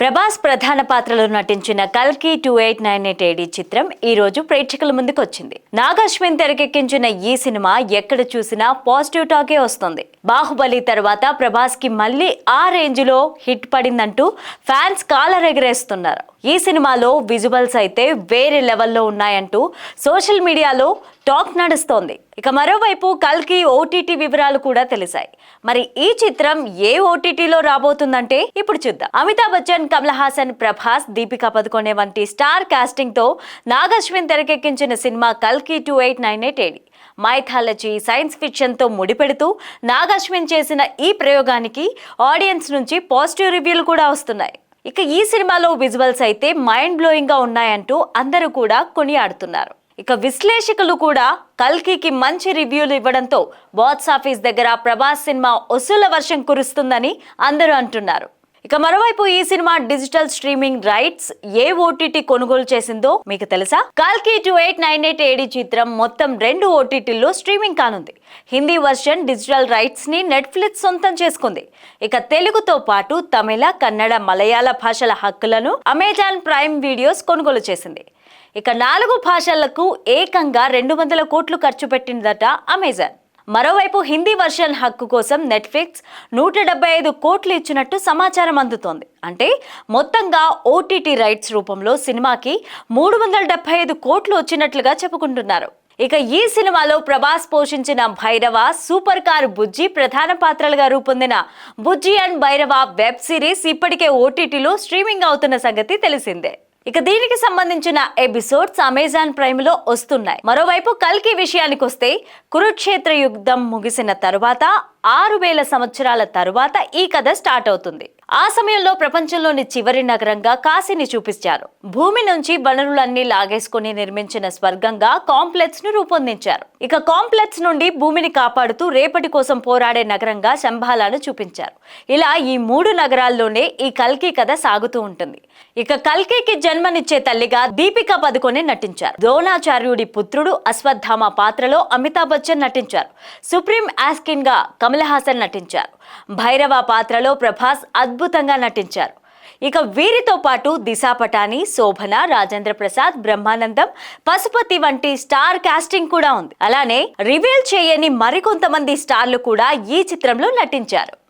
ప్రభాస్ ప్రధాన పాత్రలో నటించిన కల్కి two eight nine eight AD చిత్రం ఈ రోజు ప్రేక్షకుల ముందుకు వచ్చింది. నాగాశ్విన్ తెరకెక్కించిన ఈ సినిమా ఎక్కడ చూసినా పాజిటివ్ టాకే వస్తుంది. బాహుబలి తర్వాత ప్రభాస్కి మళ్ళీ ఆ రేంజ్లో హిట్ పడిందంటూ ఫ్యాన్స్ కాలర్ ఎగరేస్తున్నారు ఈ సినిమాలో విజువల్స్ అయితే వేరే లెవెల్లో ఉన్నాయంటూ సోషల్ మీడియాలో టాక్ నడుస్తోంది. ఇక మరోవైపు కల్కి ఓటీటీ వివరాలు కూడా తెలిసాయి. మరి ఈ చిత్రం ఏ ఓటీటీలో రాబోతుందంటే ఇప్పుడు చూద్దాం. అమితాబ్ బచ్చన్ కమల్ హాసన్ ప్రభాస్ దీపికా పదుకొనే వంటి స్టార్ కాస్టింగ్తో నాగశ్విన్ తెరకెక్కించిన సినిమా కల్కి two eight nine eight AD mythology science ఫిక్షన్తో ముడిపెడుతూ నాగశ్విన్ చేసిన ఈ ప్రయోగానికి ఆడియన్స్ నుంచి పాజిటివ్ రివ్యూలు కూడా వస్తున్నాయి. ఇక ఈ సినిమాలో విజువల్స్ అయితే మైండ్ బ్లోయింగ్గా ఉన్నాయంటూ అందరూ కూడా కొనియాడుతున్నారు. ఇక విశ్లేషకులు కూడా కల్కికి మంచి రివ్యూలు ఇవ్వడంతో బాక్స్ ఆఫీస్ దగ్గర ప్రభాస్ సినిమా వసూల వర్షం కురుస్తుందని అందరూ అంటున్నారు. ఇక మరోవైపు ఈ సినిమా డిజిటల్ స్ట్రీమింగ్ రైట్స్ ఏ ఓటీటీ కొనుగోలు చేసిందో మీకు తెలుసా? కాల్కి two eight nine eight AD చిత్రం మొత్తం రెండు ఓటీటీల్లో స్ట్రీమింగ్ కానుంది. హిందీ వర్షన్ డిజిటల్ రైట్స్ని నెట్ఫ్లిక్స్ సొంతం చేసుకుంది. ఇక తెలుగుతో పాటు తమిళ కన్నడ మలయాళ భాషల హక్కులను అమెజాన్ ప్రైమ్ వీడియోస్ కొనుగోలు చేసింది. ఇక నాలుగు భాషలకు ఏకంగా రెండు వందల కోట్లు ఖర్చు పెట్టిందట అమెజాన్. మరోవైపు హిందీ వర్షన్ హక్కు కోసం నెట్ఫ్లిక్స్ నూట డెబ్బై ఐదు కోట్లు ఇచ్చినట్టు సమాచారం అందుతోంది. అంటే మొత్తంగా ఓటీటీ రైట్స్ రూపంలో సినిమాకి మూడు వందల డెబ్బై ఐదు కోట్లు వచ్చినట్లుగా చెప్పుకుంటున్నారు. ఇక ఈ సినిమాలో ప్రభాస్ పోషించిన భైరవ సూపర్ కార్ బుజ్జి ప్రధాన పాత్రలుగా రూపొందిన Bujji and Bhairava web series ఇప్పటికే ఓటీటీలో స్ట్రీమింగ్ అవుతున్న సంగతి తెలిసిందే. ఇక దీనికి సంబంధించిన ఎపిసోడ్స్ అమెజాన్ ప్రైమ్లో వస్తున్నాయి. మరోవైపు కల్కి విషయానికి వస్తే కురుక్షేత్ర యుద్ధం ముగిసిన తర్వాత ఆరు వేల సంవత్సరాల తరువాత ఈ కథ స్టార్ట్ అవుతుంది. ఆ సమయంలో ప్రపంచంలోని చివరి నగరంగా కాశీని చూపించారు. భూమి నుంచి వనరులన్నీ లాగేసుకుని నిర్మించిన స్వర్గంగా కాంప్లెక్స్ను రూపొందించారు. ఇక కాంప్లెక్స్ నుండి భూమిని కాపాడుతూ రేపటి కోసం పోరాడే నగరంగా శంభాలాను చూపించారు. ఇలా ఈ మూడు నగరాల్లోనే ఈ కల్కి కథ సాగుతూ ఉంటుంది. ఇక కల్కికి జన్మనిచ్చే తల్లిగా దీపికా పదుకొనే నటించారు. ద్రోణాచార్యుడి పుత్రుడు అశ్వత్థామ పాత్రలో అమితాబ్ బచ్చన్ నటించారు. సుప్రీం ఆస్కిన్గా కమల్ హాసన్ నటించారు. భైరవ పాత్రలో ప్రభాస్ అద్భుతంగా నటించారు. ఇక వీరితో పాటు దిశా పటాని శోభన రాజేంద్ర ప్రసాద్ బ్రహ్మానందం పశుపతి వంటి స్టార్ కాస్టింగ్ కూడా ఉంది. అలానే రివీల్ చేయని మరికొంతమంది స్టార్లు కూడా ఈ చిత్రంలో నటించారు.